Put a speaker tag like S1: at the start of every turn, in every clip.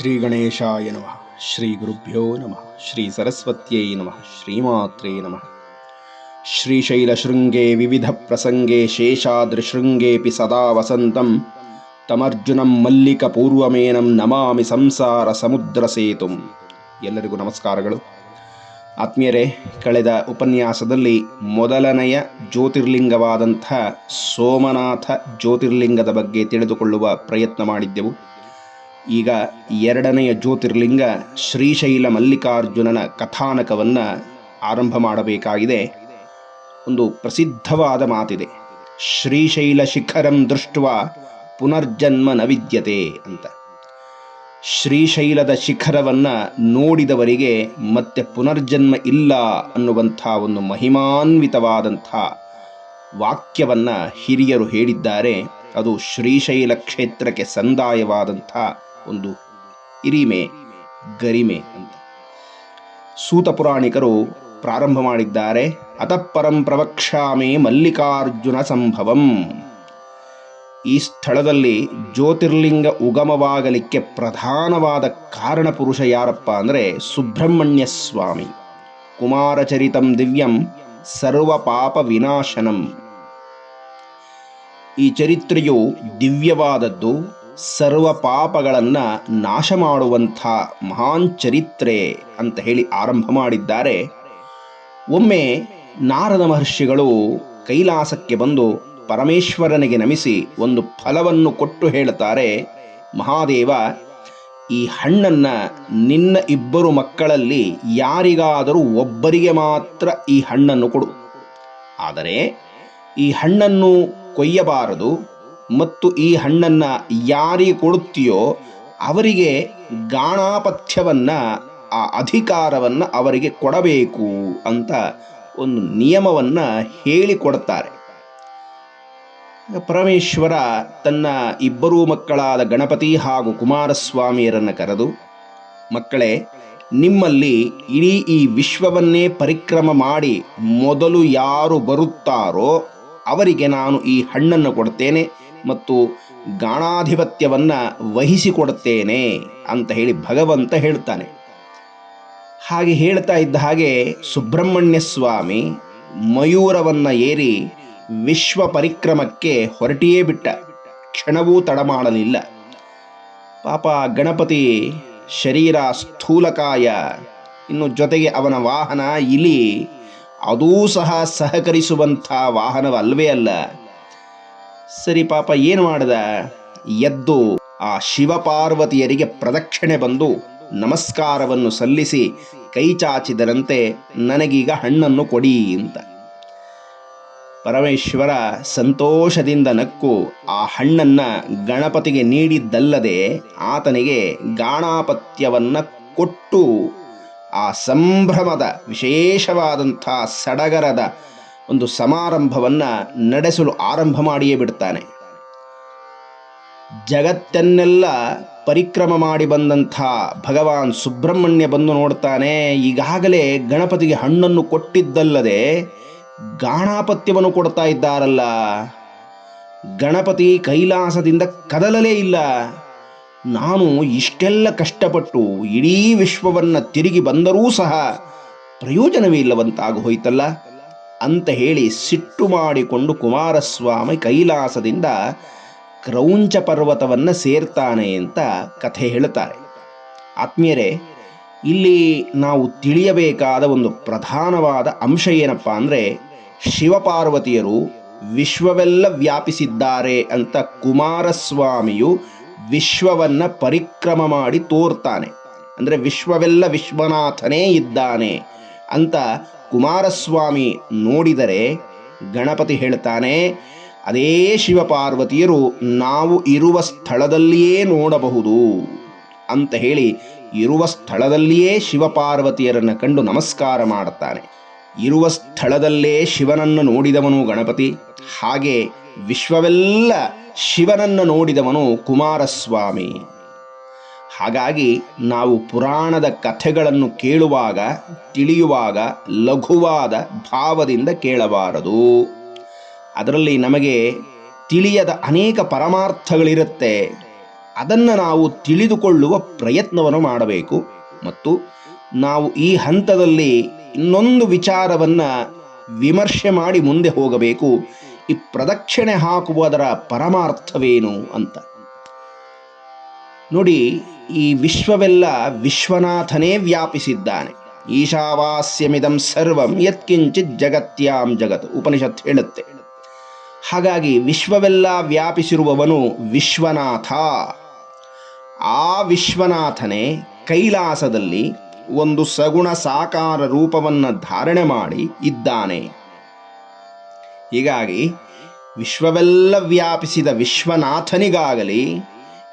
S1: ಶ್ರೀ ಗಣೇಶಾಯ ನಮಃ. ಶ್ರೀ ಗುರುಭ್ಯೋ ನಮಃ. ಶ್ರೀ ಸರಸ್ವತ್ಯೈ ನಮಃ. ಶ್ರೀಮಾತ್ರೇ ನಮಃ. ಶ್ರೀಶೈಲಶೃಂಗೇ ವಿವಿಧ ಪ್ರಸಂಗೇ ಶೇಷಾದ್ರಿಶೃಂಗೇಪಿ ಸದಾ ವಸಂತಂ. ತಮರ್ಜುನಂ ಮಲ್ಲಿಕ ಪೂರ್ವಮೇನಂ ನಮಾಮಿ ಸಂಸಾರ ಸಮುದ್ರ ಸೇತುಂ. ಎಲ್ಲರಿಗೂ ನಮಸ್ಕಾರಗಳು. ಆತ್ಮೀಯರೇ, ಕಳೆದ ಉಪನ್ಯಾಸದಲ್ಲಿ ಮೊದಲನೆಯ ಜ್ಯೋತಿರ್ಲಿಂಗವಾದಂಥ ಸೋಮನಾಥ ಜ್ಯೋತಿರ್ಲಿಂಗದ ಬಗ್ಗೆ ತಿಳಿದುಕೊಳ್ಳುವ ಪ್ರಯತ್ನ ಮಾಡಿದ್ದೆವು. ಈಗ ಎರಡನೆಯ ಜ್ಯೋತಿರ್ಲಿಂಗ ಶ್ರೀಶೈಲ ಮಲ್ಲಿಕಾರ್ಜುನನ ಕಥಾನಕವನ್ನು ಆರಂಭ ಮಾಡಬೇಕಾಗಿದೆ. ಒಂದು ಪ್ರಸಿದ್ಧವಾದ ಮಾತಿದೆ. ಶ್ರೀಶೈಲ ಶಿಖರಂ ದೃಷ್ಟ ಪುನರ್ಜನ್ಮ ನವಿದ್ಯತೆ ವಿದ್ಯತೆ ಅಂತ. ಶ್ರೀಶೈಲದ ಶಿಖರವನ್ನು ನೋಡಿದವರಿಗೆ ಮತ್ತೆ ಪುನರ್ಜನ್ಮ ಇಲ್ಲ ಅನ್ನುವಂಥ ಒಂದು ಮಹಿಮಾನ್ವಿತವಾದಂಥ ವಾಕ್ಯವನ್ನು ಹಿರಿಯರು ಹೇಳಿದ್ದಾರೆ. ಅದು ಶ್ರೀಶೈಲ ಕ್ಷೇತ್ರಕ್ಕೆ ಸಂದಾಯವಾದಂಥ ಒಂದು ಹಿರಿಮೆ, ಗರಿಮೆ ಅಂತ. ಸೂತ ಪುರಾಣಿಕರು ಪ್ರಾರಂಭ ಮಾಡಿದ್ದಾರೆ ಅತಃಪರಂ ಪ್ರವಕ್ಷಾಮಿ ಮಲ್ಲಿಕಾರ್ಜುನ ಸಂಭವಂ. ಈ ಸ್ಥಳದಲ್ಲಿ ಜ್ಯೋತಿರ್ಲಿಂಗ ಉಗಮವಾಗಲಿಕ್ಕೆ ಪ್ರಧಾನವಾದ ಕಾರಣ ಪುರುಷ ಯಾರಪ್ಪ ಅಂದರೆ ಸುಬ್ರಹ್ಮಣ್ಯ ಸ್ವಾಮಿ. ಕುಮಾರಚರಿತಂ ದಿವ್ಯಂ ಸರ್ವ ಪಾಪ ವಿನಾಶನಂ. ಈ ಚರಿತ್ರೆಯು ದಿವ್ಯವಾದದ್ದು ಸರ್ವ ಪಾಪಗಳನ್ನು ನಾಶ ಮಾಡುವಂಥ ಮಹಾನ್ ಚರಿತ್ರೆ ಅಂತ ಹೇಳಿ ಆರಂಭ ಮಾಡಿದ್ದಾರೆ. ಒಮ್ಮೆ ನಾರದ ಮಹರ್ಷಿಗಳು ಕೈಲಾಸಕ್ಕೆ ಬಂದು ಪರಮೇಶ್ವರನಿಗೆ ನಮಿಸಿ ಒಂದು ಫಲವನ್ನು ಕೊಟ್ಟು ಹೇಳುತ್ತಾರೆ, ಮಹಾದೇವ, ಈ ಹಣ್ಣನ್ನ ನಿನ್ನ ಇಬ್ಬರು ಮಕ್ಕಳಲ್ಲಿ ಯಾರಿಗಾದರೂ ಒಬ್ಬರಿಗೆ ಮಾತ್ರ ಈ ಹಣ್ಣನ್ನು ಕೊಡು. ಆದರೆ ಈ ಹಣ್ಣನ್ನು ಕೊಯ್ಯಬಾರದು. ಮತ್ತು ಈ ಹಣ್ಣನ್ನು ಯಾರಿಗೆ ಕೊಡುತ್ತೀಯೋ ಅವರಿಗೆ ಗಾಣಾಪಥ್ಯವನ್ನು, ಆ ಅಧಿಕಾರವನ್ನು ಅವರಿಗೆ ಕೊಡಬೇಕು ಅಂತ ಒಂದು ನಿಯಮವನ್ನು ಹೇಳಿಕೊಡ್ತಾರೆ. ಪರಮೇಶ್ವರ ತನ್ನ ಇಬ್ಬರು ಮಕ್ಕಳಾದ ಗಣಪತಿ ಹಾಗೂ ಕುಮಾರಸ್ವಾಮಿಯರನ್ನು ಕರೆದು, ಮಕ್ಕಳೇ, ನಿಮ್ಮಲ್ಲಿ ಇಡೀ ಈ ವಿಶ್ವವನ್ನೇ ಪರಿಕ್ರಮ ಮಾಡಿ ಮೊದಲು ಯಾರು ಬರುತ್ತಾರೋ ಅವರಿಗೆ ನಾನು ಈ ಹಣ್ಣನ್ನು ಕೊಡ್ತೇನೆ. ಮತ್ತು ಗಾಣಾಧಿಪತ್ಯವನ್ನು ವಹಿಸಿಕೊಡುತ್ತೇನೆ ಅಂತ ಹೇಳಿ ಭಗವಂತ ಹೇಳ್ತಾನೆ ಹಾಗೆ ಹೇಳ್ತಾ ಇದ್ದ ಹಾಗೆ ಸುಬ್ರಹ್ಮಣ್ಯ ಸ್ವಾಮಿ ಮಯೂರವನ್ನು ಏರಿ ವಿಶ್ವ ಪರಿಕ್ರಮಕ್ಕೆ ಹೊರಟಿಯೇ ಬಿಟ್ಟ. ಕ್ಷಣವೂ ತಡ ಮಾಡಲಿಲ್ಲ ಪಾಪ ಗಣಪತಿ ಶರೀರ ಸ್ಥೂಲಕಾಯ, ಇನ್ನು ಜೊತೆಗೆ ಅವನ ವಾಹನ ಇಲಿ, ಅದೂ ಸಹ ಸಹಕರಿಸುವಂಥ ವಾಹನವಲ್ವೇ ಅಲ್ಲ. ಸರಿ ಪಾಪ, ಏನು ಮಾಡಿದ? ಎದ್ದು ಆ ಶಿವಪಾರ್ವತಿಯರಿಗೆ ಪ್ರದಕ್ಷಿಣೆ ಬಂದು ನಮಸ್ಕಾರವನ್ನು ಸಲ್ಲಿಸಿ ಕೈ ಚಾಚಿದರಂತೆ ನನಗೀಗ ಹಣ್ಣನ್ನು ಕೊಡಿ ಅಂತ. ಪರಮೇಶ್ವರ ಸಂತೋಷದಿಂದ ನಕ್ಕು ಆ ಹಣ್ಣನ್ನು ಗಣಪತಿಗೆ ನೀಡಿದ್ದಲ್ಲದೆ ಆತನಿಗೆ ಗಾಣಾಪತ್ಯವನ್ನು ಕೊಟ್ಟು ಆ ಸಂಭ್ರಮದ ವಿಶೇಷವಾದಂಥ ಸಡಗರದ ಒಂದು ಸಮಾರಂಭವನ್ನು ನಡೆಸಲು ಆರಂಭ ಮಾಡಿಯೇ ಬಿಡ್ತಾನೆ. ಜಗತ್ತನ್ನೆಲ್ಲ ಪರಿಕ್ರಮ ಮಾಡಿ ಬಂದಂಥ ಭಗವಾನ್ ಸುಬ್ರಹ್ಮಣ್ಯ ಬಂದು ನೋಡ್ತಾನೆ, ಈಗಾಗಲೇ ಗಣಪತಿಗೆ ಹಣ್ಣನ್ನು ಕೊಟ್ಟಿದ್ದಲ್ಲದೆ ಗಾಣಾಪತ್ಯವನ್ನು ಕೊಡ್ತಾ ಇದ್ದಾರಲ್ಲ. ಗಣಪತಿ ಕೈಲಾಸದಿಂದ ಕದಲಲೇ ಇಲ್ಲ. ನಾನು ಇಷ್ಟೆಲ್ಲ ಕಷ್ಟಪಟ್ಟು ಇಡೀ ವಿಶ್ವವನ್ನು ತಿರುಗಿ ಬಂದರೂ ಸಹ ಪ್ರಯೋಜನವೇ ಇಲ್ಲವಂತಾಗಿ ಹೋಯ್ತಲ್ಲ. ಅಂತ ಹೇಳಿ ಸಿಟ್ಟು ಮಾಡಿಕೊಂಡು ಕುಮಾರಸ್ವಾಮಿ ಕೈಲಾಸದಿಂದ ಕ್ರೌಂಚ ಪರ್ವತವನ್ನು ಸೇರ್ತಾನೆ ಅಂತ ಕಥೆ ಹೇಳುತ್ತಾರೆ. ಆತ್ಮೀಯರೇ, ಇಲ್ಲಿ ನಾವು ತಿಳಿಯಬೇಕಾದ ಒಂದು ಪ್ರಧಾನವಾದ ಅಂಶ ಏನಪ್ಪ ಅಂದರೆ ಶಿವಪಾರ್ವತಿಯರು ವಿಶ್ವವೆಲ್ಲ ವ್ಯಾಪಿಸಿದ್ದಾರೆ ಅಂತ ಕುಮಾರಸ್ವಾಮಿಯು ವಿಶ್ವವನ್ನು ಪರಿಕ್ರಮ ಮಾಡಿ ತೋರ್ತಾನೆ. ಅಂದರೆ ವಿಶ್ವವೆಲ್ಲ ವಿಶ್ವನಾಥನೇ ಇದ್ದಾನೆ ಅಂತ ಕುಮಾರಸ್ವಾಮಿ ನೋಡಿದರೆ ಗಣಪತಿ ಹೇಳ್ತಾನೆ ಅದೇ ಶಿವಪಾರ್ವತಿಯರು ನಾವು ಇರುವ ಸ್ಥಳದಲ್ಲಿಯೇ ನೋಡಬಹುದು ಅಂತ ಹೇಳಿ ಇರುವ ಸ್ಥಳದಲ್ಲಿಯೇ ಶಿವಪಾರ್ವತಿಯರನ್ನು ಕಂಡು ನಮಸ್ಕಾರ ಮಾಡುತ್ತಾನೆ. ಇರುವ ಸ್ಥಳದಲ್ಲೇ ಶಿವನನ್ನು ನೋಡಿದವನು ಗಣಪತಿ, ಹಾಗೆ ವಿಶ್ವವೆಲ್ಲ ಶಿವನನ್ನು ನೋಡಿದವನು ಕುಮಾರಸ್ವಾಮಿ. ಹಾಗಾಗಿ ನಾವು ಪುರಾಣದ ಕಥೆಗಳನ್ನು ಕೇಳುವಾಗ, ತಿಳಿಯುವಾಗ, ಲಘುವಾದ ಭಾವದಿಂದ ಕೇಳಬಾರದು. ಅದರಲ್ಲಿ ನಮಗೆ ತಿಳಿಯದ ಅನೇಕ ಪರಮಾರ್ಥಗಳಿರುತ್ತೆ. ಅದನ್ನು ನಾವು ತಿಳಿದುಕೊಳ್ಳುವ ಪ್ರಯತ್ನವನ್ನು ಮಾಡಬೇಕು. ಮತ್ತು ನಾವು ಈ ಹಂತದಲ್ಲಿ ಇನ್ನೊಂದು ವಿಚಾರವನ್ನು ವಿಮರ್ಶೆ ಮಾಡಿ ಮುಂದೆ ಹೋಗಬೇಕು. ಈ ಪ್ರದಕ್ಷಿಣೆ ಹಾಕುವುದರ ಪರಮಾರ್ಥವೇನು ಅಂತ. ನೋಡಿ ಈ ವಿಶ್ವವೆಲ್ಲ ವಿಶ್ವನಾಥನೇ ವ್ಯಾಪಿಸಿದ್ದಾನೆ. ಈಶಾವಾಸ್ಯಮಿದಂ ಸರ್ವಂ ಯತ್ಕಿಂಚಿತ್ ಜಗತ್ಯಾಂ ಜಗತ್ ಉಪನಿಷತ್ ಹೇಳುತ್ತೆ. ಹಾಗಾಗಿ ವಿಶ್ವವೆಲ್ಲ ವ್ಯಾಪಿಸಿರುವವನು ವಿಶ್ವನಾಥ. ಆ ವಿಶ್ವನಾಥನೇ ಕೈಲಾಸದಲ್ಲಿ ಒಂದು ಸಗುಣ ಸಾಕಾರ ರೂಪವನ್ನು ಧಾರಣೆ ಮಾಡಿ ಇದ್ದಾನೆ. ಹೀಗಾಗಿ ವಿಶ್ವವೆಲ್ಲ ವ್ಯಾಪಿಸಿದ ವಿಶ್ವನಾಥನಿಗಾಗಲಿ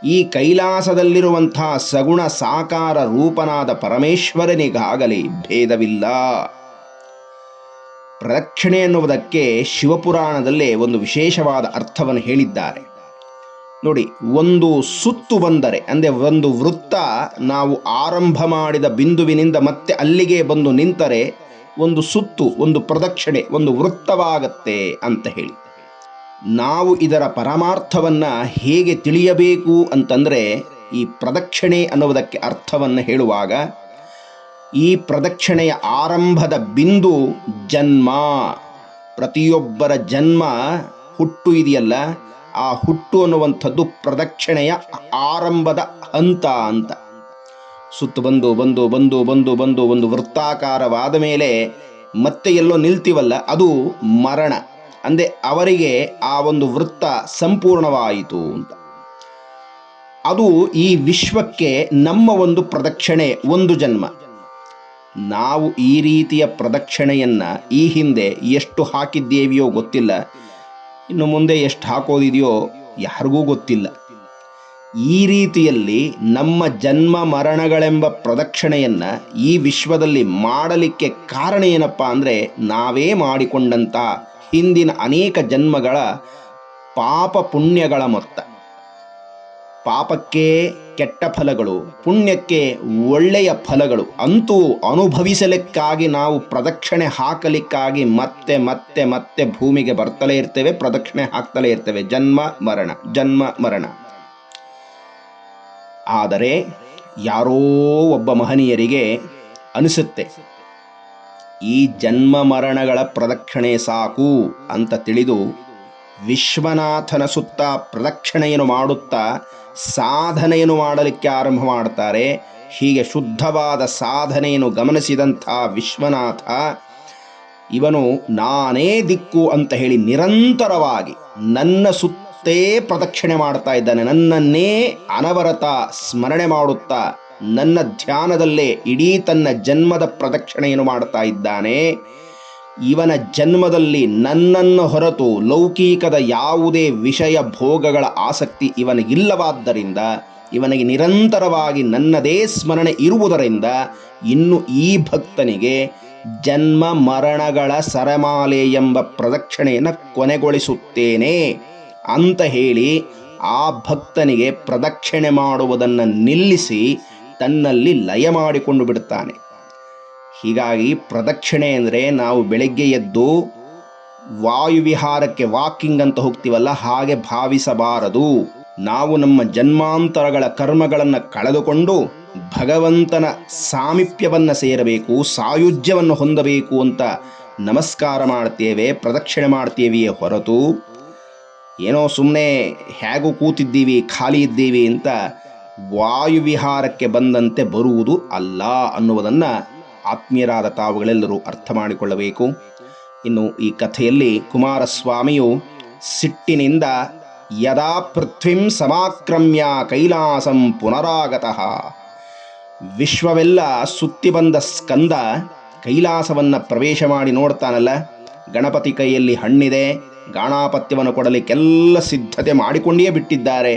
S1: ಈ ಕೈಲಾಸದಲ್ಲಿರುವಂಥ ಸಗುಣ ಸಾಕಾರ ರೂಪನಾದ ಪರಮೇಶ್ವರನಿಗಾಗಲಿ ಭೇದವಿಲ್ಲ. ಪ್ರದಕ್ಷಿಣೆ ಎನ್ನುವುದಕ್ಕೆ ಶಿವಪುರಾಣದಲ್ಲೇ ಒಂದು ವಿಶೇಷವಾದ ಅರ್ಥವನ್ನು ಹೇಳಿದ್ದಾರೆ. ನೋಡಿ, ಒಂದು ಸುತ್ತು ಬಂದರೆ, ಅಂದರೆ ಒಂದು ವೃತ್ತ ನಾವು ಆರಂಭ ಮಾಡಿದ ಬಿಂದುವಿನಿಂದ ಮತ್ತೆ ಅಲ್ಲಿಗೆ ಬಂದು ನಿಂತರೆ ಒಂದು ಸುತ್ತು, ಒಂದು ಪ್ರದಕ್ಷಿಣೆ, ಒಂದು ವೃತ್ತವಾಗತ್ತೆ ಅಂತ ಹೇಳಿ. ನಾವು ಇದರ ಪರಮಾರ್ಥವನ್ನ ಹೇಗೆ ತಿಳಿಯಬೇಕು ಅಂತಂದರೆ ಈ ಪ್ರದಕ್ಷಿಣೆ ಅನ್ನುವುದಕ್ಕೆ ಅರ್ಥವನ್ನು ಹೇಳುವಾಗ, ಈ ಪ್ರದಕ್ಷಿಣೆಯ ಆರಂಭದ ಬಿಂದು ಜನ್ಮ. ಪ್ರತಿಯೊಬ್ಬರ ಜನ್ಮ ಹುಟ್ಟು ಇದೆಯಲ್ಲ, ಆ ಹುಟ್ಟು ಅನ್ನುವಂಥದ್ದು ಪ್ರದಕ್ಷಿಣೆಯ ಆರಂಭದ ಹಂತ ಅಂತ. ಸುತ್ತು ಬಂದು ಬಂದು ಬಂದು ಬಂದು ಬಂದು, ಒಂದು ವೃತ್ತಾಕಾರವಾದ ಮೇಲೆ ಮತ್ತೆ ಎಲ್ಲೋ ನಿಲ್ತೀವಲ್ಲ, ಅದು ಮರಣ. ಅಂದ್ರೆ ಅವರಿಗೆ ಆ ಒಂದು ವೃತ್ತ ಸಂಪೂರ್ಣವಾಯಿತು ಅಂತ. ಅದು ಈ ವಿಶ್ವಕ್ಕೆ ನಮ್ಮ ಒಂದು ಪ್ರದಕ್ಷಿಣೆ, ಒಂದು ಜನ್ಮ. ನಾವು ಈ ರೀತಿಯ ಪ್ರದಕ್ಷಿಣೆಯನ್ನು ಈ ಹಿಂದೆ ಎಷ್ಟು ಹಾಕಿದ್ದೇವಿಯೋ ಗೊತ್ತಿಲ್ಲ. ಇನ್ನು ಮುಂದೆ ಎಷ್ಟು ಹಾಕೋದಿದೆಯೋ ಯಾರಿಗೂ ಗೊತ್ತಿಲ್ಲ. ಈ ರೀತಿಯಲ್ಲಿ ನಮ್ಮ ಜನ್ಮ ಮರಣಗಳೆಂಬ ಪ್ರದಕ್ಷಿಣೆಯನ್ನು ಈ ವಿಶ್ವದಲ್ಲಿ ಮಾಡಲಿಕ್ಕೆ ಕಾರಣ ಏನಪ್ಪ ಅಂದರೆ ನಾವೇ ಮಾಡಿಕೊಂಡಂಥ ಹಿಂದಿನ ಅನೇಕ ಜನ್ಮಗಳ ಪಾಪ ಪುಣ್ಯಗಳ ಮೊತ್ತ. ಪಾಪಕ್ಕೆ ಕೆಟ್ಟ ಫಲಗಳು, ಪುಣ್ಯಕ್ಕೆ ಒಳ್ಳೆಯ ಫಲಗಳು ಅಂತೂ ಅನುಭವಿಸಲಿಕ್ಕಾಗಿ ನಾವು ಪ್ರದಕ್ಷಿಣೆ ಹಾಕಲಿಕ್ಕಾಗಿ ಮತ್ತೆ ಮತ್ತೆ ಮತ್ತೆ ಭೂಮಿಗೆ ಬರ್ತಲೇ ಇರ್ತೇವೆ, ಪ್ರದಕ್ಷಿಣೆ ಹಾಕ್ತಲೇ ಇರ್ತೇವೆ. ಜನ್ಮ, ಮರಣ ಜನ್ಮ, ಮರಣ. ಆದರೆ ಯಾರೋ ಒಬ್ಬ ಮಹನೀಯರಿಗೆ ಅನಿಸುತ್ತೆ ಈ ಜನ್ಮ ಮರಣಗಳ ಪ್ರದಕ್ಷಿಣೆ ಸಾಕು ಅಂತ ತಿಳಿದು ವಿಶ್ವನಾಥನ ಸುತ್ತ ಪ್ರದಕ್ಷಿಣೆಯನ್ನು ಮಾಡುತ್ತಾ ಸಾಧನೆಯನ್ನು ಮಾಡಲಿಕ್ಕೆ ಆರಂಭ ಮಾಡ್ತಾರೆ. ಹೀಗೆ ಶುದ್ಧವಾದ ಸಾಧನೆಯನ್ನು ಗಮನಿಸಿದಂಥ ವಿಶ್ವನಾಥ, ಇವನು ನಾನೇ ದಿಕ್ಕು ಅಂತ ಹೇಳಿ ನಿರಂತರವಾಗಿ ನನ್ನ ಸುತ್ತೇ ಪ್ರದಕ್ಷಿಣೆ ಮಾಡ್ತಾ ಇದ್ದಾನೆ. ನನ್ನನ್ನೇ ಅನವರತ ಸ್ಮರಣೆ ಮಾಡುತ್ತಾ ನನ್ನ ಧ್ಯಾನದಲ್ಲೇ ಇಡೀ ತನ್ನ ಜನ್ಮದ ಪ್ರದಕ್ಷಿಣೆಯನ್ನು ಮಾಡ್ತಾ ಇದ್ದಾನೆ. ಇವನ ಜನ್ಮದಲ್ಲಿ ನನ್ನನ್ನು ಹೊರತು ಲೌಕಿಕದ ಯಾವುದೇ ವಿಷಯ ಭೋಗಗಳ ಆಸಕ್ತಿ ಇವನಿಗಿಲ್ಲವಾದ್ದರಿಂದ ಇವನಿಗೆ ನಿರಂತರವಾಗಿ ನನ್ನದೇ ಸ್ಮರಣೆ ಇರುವುದರಿಂದ ಇನ್ನು ಈ ಭಕ್ತನಿಗೆ ಜನ್ಮ ಮರಣಗಳ ಸರಮಾಲೆ ಎಂಬ ಪ್ರದಕ್ಷಿಣೆಯನ್ನು ಕೊನೆಗೊಳಿಸುತ್ತೇನೆ ಅಂತ ಹೇಳಿ ಆ ಭಕ್ತನಿಗೆ ಪ್ರದಕ್ಷಿಣೆ ಮಾಡುವುದನ್ನು ನಿಲ್ಲಿಸಿ ತನ್ನಲ್ಲಿ ಲಯ ಮಾಡಿಕೊಂಡು ಬಿಡುತ್ತಾನೆ. ಹೀಗಾಗಿ ಪ್ರದಕ್ಷಿಣೆ ಅಂದರೆ ನಾವು ಬೆಳಗ್ಗೆ ಎದ್ದು ವಾಯುವಿಹಾರಕ್ಕೆ ವಾಕಿಂಗ್ ಅಂತ ಹೋಗ್ತೀವಲ್ಲ, ಹಾಗೆ ಭಾವಿಸಬಾರದು. ನಾವು ನಮ್ಮ ಜನ್ಮಾಂತರಗಳ ಕರ್ಮಗಳನ್ನು ಕಳೆದುಕೊಂಡು ಭಗವಂತನ ಸಾಮೀಪ್ಯವನ್ನು ಸೇರಬೇಕು, ಸಾಯುಜ್ಯವನ್ನು ಹೊಂದಬೇಕು ಅಂತ ನಮಸ್ಕಾರ ಮಾಡ್ತೇವೆ, ಪ್ರದಕ್ಷಿಣೆ ಮಾಡ್ತೇವೆಯೇ ಹೊರತು. ಏನೋ ಸುಮ್ಮನೆ ಹೇಗೂ ಕೂತಿದ್ದೀವಿ, ಖಾಲಿ ಇದ್ದೀವಿ ಅಂತ ವಾಯುವಿಹಾರಕ್ಕೆ ಬಂದಂತೆ ಬರುವುದು ಅಲ್ಲ ಅನ್ನುವುದನ್ನು ಆತ್ಮೀಯರಾದ ತಾವುಗಳೆಲ್ಲರೂ ಅರ್ಥ ಮಾಡಿಕೊಳ್ಳಬೇಕು. ಇನ್ನು ಈ ಕಥೆಯಲ್ಲಿ ಕುಮಾರಸ್ವಾಮಿಯು ಸಿಟ್ಟಿನಿಂದ ಯದಾ ಪೃಥ್ವಿಂ ಸಮಾಕ್ರಮ್ಯ ಕೈಲಾಸಂ ಪುನರಾಗತಃ. ವಿಶ್ವವೆಲ್ಲ ಸುತ್ತಿ ಬಂದ ಸ್ಕಂದ ಕೈಲಾಸವನ್ನು ಪ್ರವೇಶ ಮಾಡಿ ನೋಡ್ತಾನಲ್ಲ, ಗಣಪತಿ ಕೈಯಲ್ಲಿ ಹಣ್ಣಿದೆ, ಗಾಣಾಪತ್ಯವನ್ನು ಕೊಡಲಿಕ್ಕೆಲ್ಲ ಸಿದ್ಧತೆ ಮಾಡಿಕೊಂಡಿಯೇ ಬಿಟ್ಟಿದ್ದಾರೆ.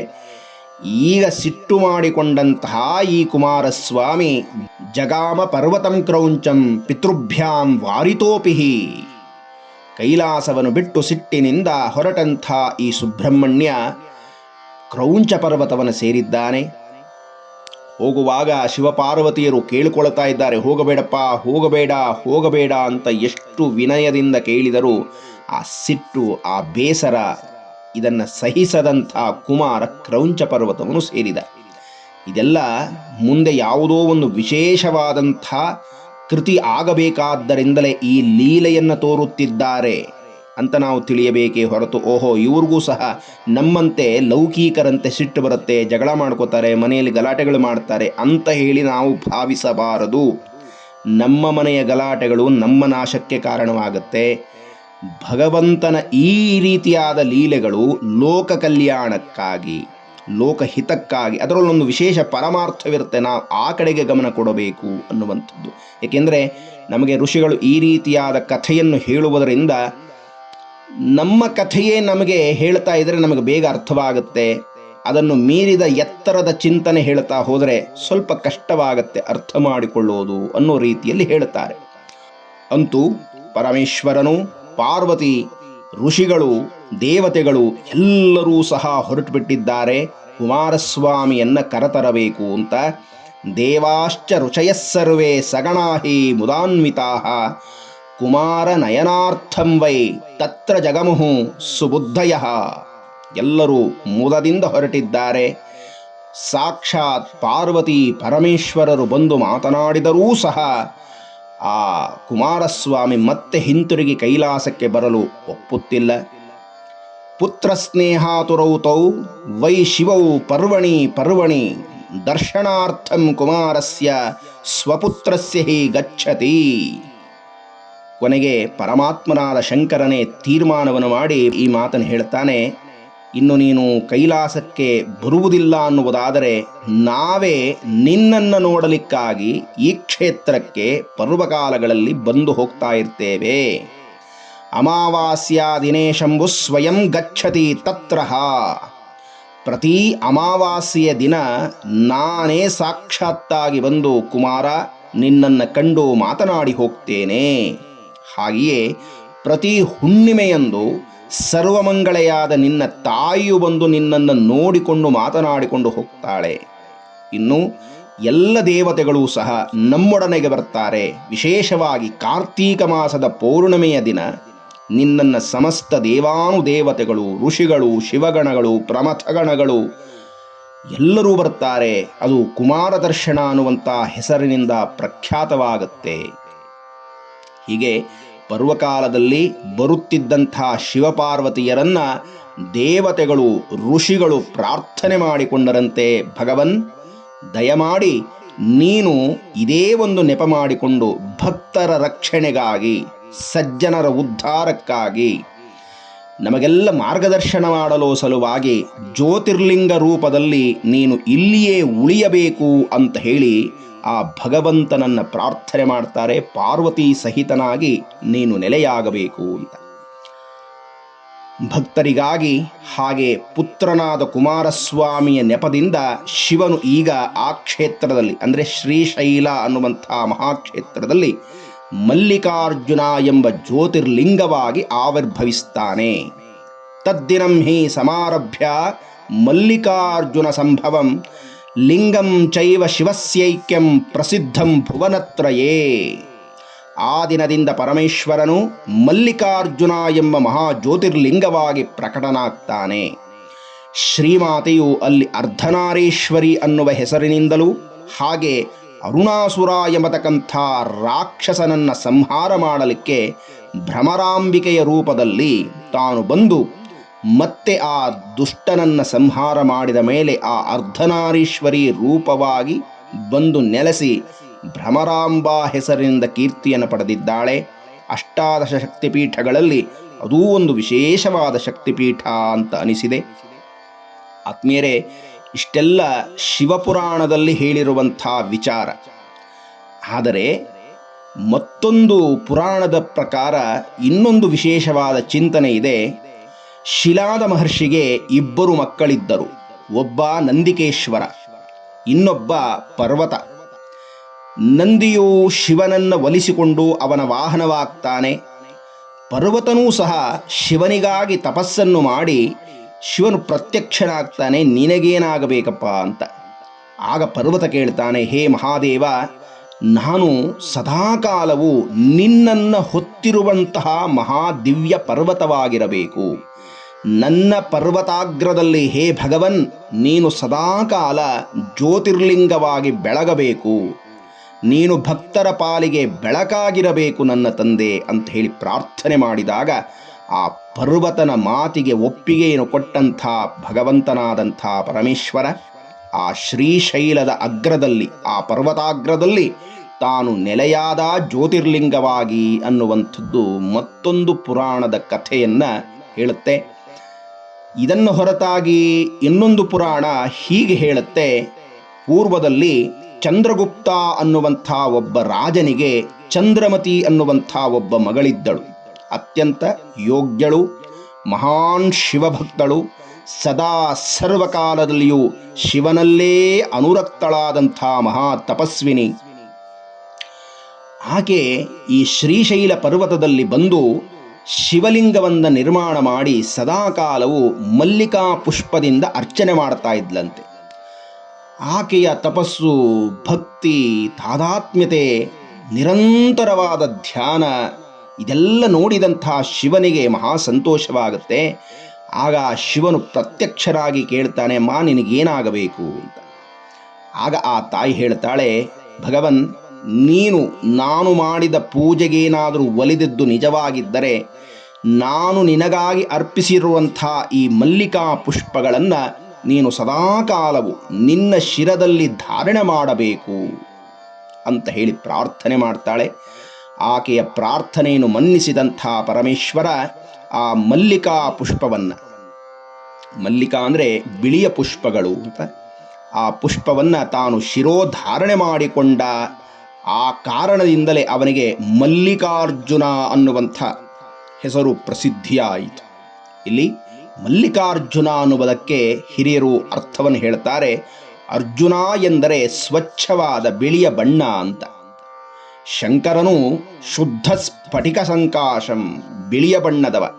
S1: ಈಗ ಸಿಟ್ಟು ಮಾಡಿಕೊಂಡಂತಹ ಈ ಕುಮಾರಸ್ವಾಮಿ ಜಗಾಮ ಪರ್ವತಂ ಕ್ರೌಂಚಂ ಪಿತೃಭ್ಯಾಂ ವಾರಿತೋಪಿಹಿ ಕೈಲಾಸವನ್ನು ಬಿಟ್ಟು ಸಿಟ್ಟಿನಿಂದ ಹೊರಟಂಥ ಈ ಸುಬ್ರಹ್ಮಣ್ಯ ಕ್ರೌಂಚ ಪರ್ವತವನ್ನು ಸೇರಿದ್ದಾನೆ. ಹೋಗುವಾಗ ಶಿವಪಾರ್ವತಿಯರು ಕೇಳಿಕೊಳ್ತಾ ಇದ್ದಾರೆ, ಹೋಗಬೇಡಪ್ಪ, ಹೋಗಬೇಡ ಹೋಗಬೇಡ ಅಂತ ಎಷ್ಟು ವಿನಯದಿಂದ ಕೇಳಿದರೂ ಆ ಸಿಟ್ಟು, ಆ ಬೇಸರ ಇದನ್ನು ಸಹಿಸದಂಥ ಕುಮಾರ ಕ್ರೌಂಚ ಪರ್ವತವನ್ನು ಸೇರಿದ. ಇದೆಲ್ಲ ಮುಂದೆ ಯಾವುದೋ ಒಂದು ವಿಶೇಷವಾದಂಥ ಕೃತಿ ಆಗಬೇಕಾದ್ದರಿಂದಲೇ ಈ ಲೀಲೆಯನ್ನು ತೋರುತ್ತಿದ್ದಾರೆ ಅಂತ ನಾವು ತಿಳಿಯಬೇಕೇ ಹೊರತು, ಓಹೋ, ಇವ್ರಿಗೂ ಸಹ ನಮ್ಮಂತೆ ಲೌಕಿಕರಂತೆ ಸಿಟ್ಟು ಬರುತ್ತೆ, ಜಗಳ ಮಾಡ್ಕೋತಾರೆ, ಮನೆಯಲ್ಲಿ ಗಲಾಟೆಗಳು ಮಾಡ್ತಾರೆ ಅಂತ ಹೇಳಿ ನಾವು ಭಾವಿಸಬಾರದು. ನಮ್ಮ ಮನೆಯ ಗಲಾಟೆಗಳು ನಮ್ಮ ನಾಶಕ್ಕೆ ಕಾರಣವಾಗುತ್ತೆ. ಭಗವಂತನ ಈ ರೀತಿಯಾದ ಲೀಲೆಗಳು ಲೋಕ ಕಲ್ಯಾಣಕ್ಕಾಗಿ ಲೋಕಹಿತಕ್ಕಾಗಿ ಅದರಲ್ಲೊಂದು ವಿಶೇಷ ಪರಮಾರ್ಥವಿರುತ್ತೆ. ನಾವು ಆ ಕಡೆಗೆ ಗಮನ ಕೊಡಬೇಕು ಅನ್ನುವಂಥದ್ದು. ಏಕೆಂದರೆ ನಮಗೆ ಋಷಿಗಳು ಈ ರೀತಿಯಾದ ಕಥೆಯನ್ನು ಹೇಳುವುದರಿಂದ ನಮ್ಮ ಕಥೆಯೇ ನಮಗೆ ಹೇಳ್ತಾ ಇದ್ರೆ ನಮಗೆ ಬೇಗ ಅರ್ಥವಾಗುತ್ತೆ. ಅದನ್ನು ಮೀರಿದ ಎತ್ತರದ ಚಿಂತನೆ ಹೇಳ್ತಾ ಹೋದರೆ ಸ್ವಲ್ಪ ಕಷ್ಟವಾಗುತ್ತೆ ಅರ್ಥ ಮಾಡಿಕೊಳ್ಳುವುದು ಅನ್ನೋ ರೀತಿಯಲ್ಲಿ ಹೇಳುತ್ತಾರೆ ಅಂತೂ ಪರಮೇಶ್ವರನು ಪಾರ್ವತಿ ಋಷಿಗಳು, ದೇವತೆಗಳು ಎಲ್ಲರೂ ಸಹ ಹೊರಟು ಬಿಟ್ಟಿದ್ದಾರೆ ಕುಮಾರಸ್ವಾಮಿಯನ್ನ ಕರತರಬೇಕು ಅಂತ ದೇವಾಶ್ಚ ಸರ್ವೇ ಸಗಣಾಹಿ ಮುದಾನ್ವಿತಾ. ಕುಮಾರ ನಯನಾರ್ಥಂ ವೈ ತತ್ರ ಜಗಮುಹು ಸುಬುದ್ಧಯ. ಎಲ್ಲರೂ ಮುದದಿಂದ ಹೊರಟಿದ್ದಾರೆ. ಸಾಕ್ಷಾತ್ ಪಾರ್ವತಿ ಪರಮೇಶ್ವರರು ಬಂದು ಮಾತನಾಡಿದರೂ ಸಹ ಆ ಕುಮಾರಸ್ವಾಮಿ ಮತ್ತೆ ಹಿಂತಿರುಗಿ ಕೈಲಾಸಕ್ಕೆ ಬರಲು ಒಪ್ಪುತ್ತಿಲ್ಲ. ಪುತ್ರ ಸ್ನೇಹಾತುರೌತೌ, ವೈ ಶಿವೌ ಪರ್ವಣಿ ಪರ್ವಣಿ, ದರ್ಶನಾರ್ಥಂ ಕುಮಾರಸ್ಯ ಸ್ವಪುತ್ರಸ್ಯ ಹಿ ಗಚ್ಚತಿ. ಕೊನೆಗೆ ಪರಮಾತ್ಮನಾದ ಶಂಕರನೇ ತೀರ್ಮಾನವನ್ನು ಮಾಡಿ ಈ ಮಾತನ್ನು ಹೇಳ್ತಾನೆ. ಇನ್ನು ನೀನು ಕೈಲಾಸಕ್ಕೆ ಬರುವುದಿಲ್ಲ ಅನ್ನುವುದಾದರೆ ನಾವೇ ನಿನ್ನನ್ನು ನೋಡಲಿಕ್ಕಾಗಿ ಈ ಕ್ಷೇತ್ರಕ್ಕೆ ಪರ್ವಕಾಲಗಳಲ್ಲಿ ಬಂದು ಹೋಗ್ತಾ ಇರ್ತೇವೆ. ಅಮಾವಾಸ್ಯಾ ದಿನೇಶಂಬು ಸ್ವಯಂ ಗಚ್ಚತಿ ತತ್ರಹ. ಪ್ರತಿ ಅಮಾವಾಸ್ಯೆಯ ದಿನ ನಾನೇ ಸಾಕ್ಷಾತ್ತಾಗಿ ಬಂದು ಕುಮಾರ, ನಿನ್ನನ್ನು ಕಂಡು ಮಾತನಾಡಿ ಹೋಗ್ತೇನೆ. ಹಾಗೆಯೇ ಪ್ರತಿ ಹುಣ್ಣಿಮೆಯಂದು ಸರ್ವಮಂಗಳೆಯಾದ ನಿನ್ನ ತಾಯಿಯು ಬಂದು ನಿನ್ನನ್ನು ನೋಡಿಕೊಂಡು ಮಾತನಾಡಿಕೊಂಡು ಹೋಗ್ತಾಳೆ. ಇನ್ನು ಎಲ್ಲ ದೇವತೆಗಳು ಸಹ ನಮ್ಮೊಡನೆಗೆ ಬರ್ತಾರೆ. ವಿಶೇಷವಾಗಿ ಕಾರ್ತೀಕ ಮಾಸದ ಪೌರ್ಣಿಮೆಯ ದಿನ. ನಿನ್ನನ್ನು ಸಮಸ್ತ ದೇವಾನುದೇವತೆಗಳು ಋಷಿಗಳು, ಶಿವಗಣಗಳು, ಪ್ರಮಥಗಣಗಳು ಎಲ್ಲರೂ ಬರ್ತಾರೆ. ಅದು ಕುಮಾರ ದರ್ಶನ ಅನ್ನುವಂಥ ಹೆಸರಿನಿಂದ ಪ್ರಖ್ಯಾತವಾಗುತ್ತೆ. ಹೀಗೆ ಪರ್ವಕಾಲದಲ್ಲಿ ಬರುತ್ತಿದ್ದಂಥ ಶಿವಪಾರ್ವತಿಯರನ್ನ ದೇವತೆಗಳು, ಋಷಿಗಳು ಪ್ರಾರ್ಥನೆ ಮಾಡಿಕೊಂಡರಂತೆ ಭಗವನ್. ದಯಮಾಡಿ ನೀನು ಇದೇ ಒಂದು ನೆಪ ಮಾಡಿಕೊಂಡು ಭಕ್ತರ ರಕ್ಷಣೆಗಾಗಿ, ಸಜ್ಜನರ ಉದ್ಧಾರಕ್ಕಾಗಿ ನಮಗೆಲ್ಲ ಮಾರ್ಗದರ್ಶನ ಮಾಡಲು ಸಲುವಾಗಿ ಜ್ಯೋತಿರ್ಲಿಂಗ ರೂಪದಲ್ಲಿ ನೀನು ಇಲ್ಲಿಯೇ ಉಳಿಯಬೇಕು ಅಂತ ಹೇಳಿ ಆ ಭಗವಂತನನ್ನ ಪ್ರಾರ್ಥನೆ ಮಾಡ್ತಾರೆ, ಪಾರ್ವತಿ ಸಹಿತನಾಗಿ ನೀನು ನೆಲೆಯಾಗಬೇಕು ಅಂತ. ಭಕ್ತರಿಗಾಗಿ ಹಾಗೆ ಪುತ್ರನಾದ ಕುಮಾರಸ್ವಾಮಿಯ ನೆಪದಿಂದ ಶಿವನು ಈಗ ಆ ಕ್ಷೇತ್ರದಲ್ಲಿ, ಅಂದರೆ ಶ್ರೀಶೈಲ ಅನ್ನುವಂಥ ಮಹಾಕ್ಷೇತ್ರದಲ್ಲಿ ಮಲ್ಲಿಕಾರ್ಜುನ ಎಂಬ ಜ್ಯೋತಿರ್ಲಿಂಗವಾಗಿ ಆವಿರ್ಭವಿಸ್ತಾನೆ. ತದ್ದಿನಂ ಹಿ ಸಮಾರಭ್ಯ ಮಲ್ಲಿಕಾರ್ಜುನ ಸಂಭವಂ ಲಿಂಗಂ ಚೈವ ಶಿವಸ್ಯೈಕ್ಯಂ ಪ್ರಸಿದ್ಧಂ ಭುವನತ್ರಯೇ. ಆ ದಿನದಿಂದ ಪರಮೇಶ್ವರನು ಮಲ್ಲಿಕಾರ್ಜುನ ಎಂಬ ಮಹಾ ಜ್ಯೋತಿರ್ಲಿಂಗವಾಗಿ ಪ್ರಕಟನಾಗ್ತಾನೆ. ಶ್ರೀಮಾತೆಯು ಅಲ್ಲಿ ಅರ್ಧನಾರೇಶ್ವರಿ ಅನ್ನುವ ಹೆಸರಿನಿಂದಲೂ ಹಾಗೆ ಅರುಣಾಸುರ ಎಂಬತಕ್ಕಂಥ ರಾಕ್ಷಸನನ್ನ ಸಂಹಾರ ಮಾಡಲಿಕ್ಕೆ ಭ್ರಮರಾಂಬಿಕೆಯ ರೂಪದಲ್ಲಿ ತಾನು ಬಂದು ಮತ್ತೆ ಆ ದುಷ್ಟನನ್ನ ಸಂಹಾರ ಮಾಡಿದ ಮೇಲೆ ಆ ಅರ್ಧನಾರೀಶ್ವರಿ ರೂಪವಾಗಿ ಬಂದು ನೆಲೆಸಿ ಭ್ರಮರಾಂಬಾ ಹೆಸರಿನಿಂದ ಕೀರ್ತಿಯನ್ನು ಪಡೆದಿದ್ದಾಳೆ. ಅಷ್ಟಾದಶ ಶಕ್ತಿಪೀಠಗಳಲ್ಲಿ ಅದೂ ಒಂದು ವಿಶೇಷವಾದ ಶಕ್ತಿಪೀಠ ಅಂತ ಅನಿಸಿದೆ. ಆತ್ಮೀಯರೇ, ಇಷ್ಟೆಲ್ಲ ಶಿವಪುರಾಣದಲ್ಲಿ ಹೇಳಿರುವಂಥ ವಿಚಾರ. ಆದರೆ ಮತ್ತೊಂದು ಪುರಾಣದ ಪ್ರಕಾರ ಇನ್ನೊಂದು ವಿಶೇಷವಾದ ಚಿಂತನೆ ಇದೆ. ಶಿಲಾದ ಮಹರ್ಷಿಗೆ ಇಬ್ಬರು ಮಕ್ಕಳಿದ್ದರು. ಒಬ್ಬ ನಂದಿಕೇಶ್ವರ, ಇನ್ನೊಬ್ಬ ಪರ್ವತ. ನಂದಿಯು ಶಿವನನ್ನು ಒಲಿಸಿಕೊಂಡು ಅವನ ವಾಹನವಾಗ್ತಾನೆ. ಪರ್ವತನೂ ಸಹ ಶಿವನಿಗಾಗಿ ತಪಸ್ಸನ್ನು ಮಾಡಿ ಶಿವನು ಪ್ರತ್ಯಕ್ಷನಾಗ್ತಾನೆ, ನಿನಗೇನಾಗಬೇಕಪ್ಪ ಅಂತ. ಆಗ ಪರ್ವತ ಕೇಳ್ತಾನೆ, ಹೇ ಮಹಾದೇವ, ನಾನು ಸದಾಕಾಲವು ನಿನ್ನನ್ನು ಹೊತ್ತಿರುವಂತಹ ಮಹಾದಿವ್ಯ ಪರ್ವತವಾಗಿರಬೇಕು. ನನ್ನ ಪರ್ವತಾಗ್ರದಲ್ಲಿ ಹೇ ಭಗವನ್, ನೀನು ಸದಾಕಾಲ ಜ್ಯೋತಿರ್ಲಿಂಗವಾಗಿ ಬೆಳಗಬೇಕು. ನೀನು ಭಕ್ತರ ಪಾಲಿಗೆ ಬೆಳಕಾಗಿರಬೇಕು ನನ್ನ ತಂದೆ ಅಂತ ಹೇಳಿ ಪ್ರಾರ್ಥನೆ ಮಾಡಿದಾಗ ಆ ಪರ್ವತನ ಮಾತಿಗೆ ಒಪ್ಪಿಗೆಯನ್ನು ಕೊಟ್ಟಂಥ ಭಗವಂತನಾದಂಥ ಪರಮೇಶ್ವರ ಆ ಶ್ರೀಶೈಲದ ಅಗ್ರದಲ್ಲಿ, ಆ ಪರ್ವತಾಗ್ರದಲ್ಲಿ ತಾನು ನೆಲೆಯಾದ ಜ್ಯೋತಿರ್ಲಿಂಗವಾಗಿ ಅನ್ನುವಂಥದ್ದು ಮತ್ತೊಂದು ಪುರಾಣದ ಕಥೆಯನ್ನು ಹೇಳುತ್ತೆ. ಇದನ್ನು ಹೊರತಾಗಿ ಇನ್ನೊಂದು ಪುರಾಣ ಹೀಗೆ ಹೇಳುತ್ತೆ. ಪೂರ್ವದಲ್ಲಿ ಚಂದ್ರಗುಪ್ತ ಅನ್ನುವಂಥ ಒಬ್ಬ ರಾಜನಿಗೆ ಚಂದ್ರಮತಿ ಅನ್ನುವಂಥ ಒಬ್ಬ ಮಗಳಿದ್ದಳು. ಅತ್ಯಂತ ಯೋಗ್ಯಳು, ಮಹಾನ್ ಶಿವಭಕ್ತಳು, ಸದಾ ಸರ್ವಕಾಲದಲ್ಲಿಯೂ ಶಿವನಲ್ಲೇ ಅನುರಕ್ತಳಾದಂಥ ಮಹಾ ತಪಸ್ವಿನಿ. ಆಕೆ ಈ ಶ್ರೀಶೈಲ ಪರ್ವತದಲ್ಲಿ ಬಂದು ಶಿವಲಿಂಗವನ್ನು ನಿರ್ಮಾಣ ಮಾಡಿ ಸದಾಕಾಲವು ಮಲ್ಲಿಕಾ ಪುಷ್ಪದಿಂದ ಅರ್ಚನೆ ಮಾಡ್ತಾ ಇದ್ಲಂತೆ. ಆಕೆಯ ತಪಸ್ಸು, ಭಕ್ತಿ, ತಾದಾತ್ಮ್ಯತೆ, ನಿರಂತರವಾದ ಧ್ಯಾನ, ಇದೆಲ್ಲ ನೋಡಿದಂಥ ಶಿವನಿಗೆ ಮಹಾ ಸಂತೋಷವಾಗುತ್ತೆ. ಆಗ ಶಿವನು ಪ್ರತ್ಯಕ್ಷರಾಗಿ ಕೇಳ್ತಾನೆ, ಮಾ, ನಿನಗೇನಾಗಬೇಕು? ಅಂತ. ಆಗ ಆ ತಾಯಿ ಹೇಳ್ತಾಳೆ, ಭಗವನ್ ನೀನು, ನಾನು ಮಾಡಿದ ಪೂಜೆಗೇನಾದರೂ ಒಲಿದಿದ್ದು ನಿಜವಾಗಿದ್ದರೆ ನಾನು ನಿನಗಾಗಿ ಅರ್ಪಿಸಿರುವಂಥ ಈ ಮಲ್ಲಿಕಾ ಪುಷ್ಪಗಳನ್ನು ನೀನು ಸದಾಕಾಲವು ನಿನ್ನ ಶಿರದಲ್ಲಿ ಧಾರಣೆ ಮಾಡಬೇಕು ಅಂತ ಹೇಳಿ ಪ್ರಾರ್ಥನೆ ಮಾಡ್ತಾಳೆ. ಆಕೆಯ ಪ್ರಾರ್ಥನೆಯನ್ನು ಮನ್ನಿಸಿದಂಥ ಪರಮೇಶ್ವರ ಆ ಮಲ್ಲಿಕಾ ಪುಷ್ಪವನ್ನು, ಮಲ್ಲಿಕಾ ಅಂದರೆ ಬಿಳಿಯ ಪುಷ್ಪಗಳು ಅಂತ, ಆ ಪುಷ್ಪವನ್ನು ತಾನು ಶಿರೋಧಾರಣೆ ಮಾಡಿಕೊಂಡ ಆ ಕಾರಣದಿಂದಲೇ ಅವನಿಗೆ ಮಲ್ಲಿಕಾರ್ಜುನ ಅನ್ನುವಂಥ ಹೆಸರು ಪ್ರಸಿದ್ಧಿಯಾಯಿತು. ಇಲ್ಲಿ ಮಲ್ಲಿಕಾರ್ಜುನ ಅನ್ನುವುದಕ್ಕೆ ಹಿರಿಯರು ಅರ್ಥವನ್ನು ಹೇಳ್ತಾರೆ, ಅರ್ಜುನ ಎಂದರೆ ಸ್ವಚ್ಛವಾದ ಬಿಳಿಯ ಬಣ್ಣ ಅಂತ. ಶಂಕರನು ಶುದ್ಧ ಸ್ಫಟಿಕ ಸಂಕಾಶಂ, ಬಿಳಿಯ ಬಣ್ಣದವ,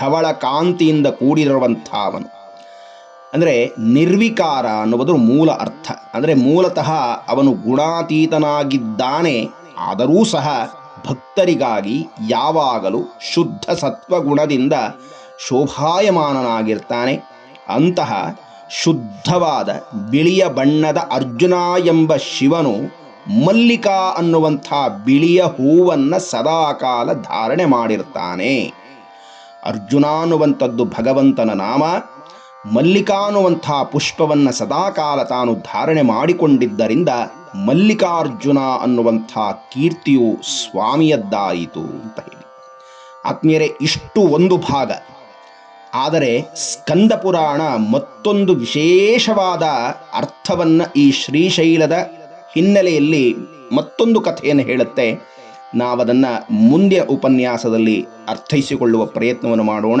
S1: ಧವಳ ಕಾಂತಿಯಿಂದ ಕೂಡಿರುವಂಥವನು. ಅಂದರೆ ನಿರ್ವಿಕಾರ ಅನ್ನುವುದು ಮೂಲ ಅರ್ಥ. ಅಂದರೆ ಮೂಲತಃ ಅವನು ಗುಣಾತೀತನಾಗಿದ್ದಾನೆ, ಆದರೂ ಸಹ ಭಕ್ತರಿಗಾಗಿ ಯಾವಾಗಲೂ ಶುದ್ಧ ಸತ್ವಗುಣದಿಂದ ಶೋಭಾಯಮಾನನಾಗಿರ್ತಾನೆ. ಅಂತಹ ಶುದ್ಧವಾದ ಬಿಳಿಯ ಬಣ್ಣದ ಅರ್ಜುನ ಎಂಬ ಶಿವನು ಮಲ್ಲಿಕಾ ಅನ್ನುವಂಥ ಬಿಳಿಯ ಹೂವನ್ನು ಸದಾಕಾಲ ಧಾರಣೆ ಮಾಡಿರ್ತಾನೆ. ಅರ್ಜುನ ಅನ್ನುವಂಥದ್ದು ಭಗವಂತನ ನಾಮ ಮಲ್ಲಿಕಾ ಅನ್ನುವಂಥ ಪುಷ್ಪವನ್ನು ಸದಾಕಾಲ ತಾನು ಧಾರಣೆ ಮಾಡಿಕೊಂಡಿದ್ದರಿಂದ ಮಲ್ಲಿಕಾರ್ಜುನ ಅನ್ನುವಂಥ ಕೀರ್ತಿಯು ಸ್ವಾಮಿಯದ್ದಾಯಿತು ಅಂತ ಹೇಳಿ. ಆತ್ಮೀಯರೇ, ಇಷ್ಟು ಒಂದು ಭಾಗ. ಆದರೆ ಸ್ಕಂದ ಪುರಾಣ ಮತ್ತೊಂದು ವಿಶೇಷವಾದ ಅರ್ಥವನ್ನು ಈ ಶ್ರೀಶೈಲದ ಹಿನ್ನೆಲೆಯಲ್ಲಿ ಮತ್ತೊಂದು ಕಥೆಯನ್ನು ಹೇಳುತ್ತೆ. ನಾವದನ್ನು ಮುಂದಿನ ಉಪನ್ಯಾಸದಲ್ಲಿ ಅರ್ಥೈಸಿಕೊಳ್ಳುವ ಪ್ರಯತ್ನವನ್ನು ಮಾಡೋಣ.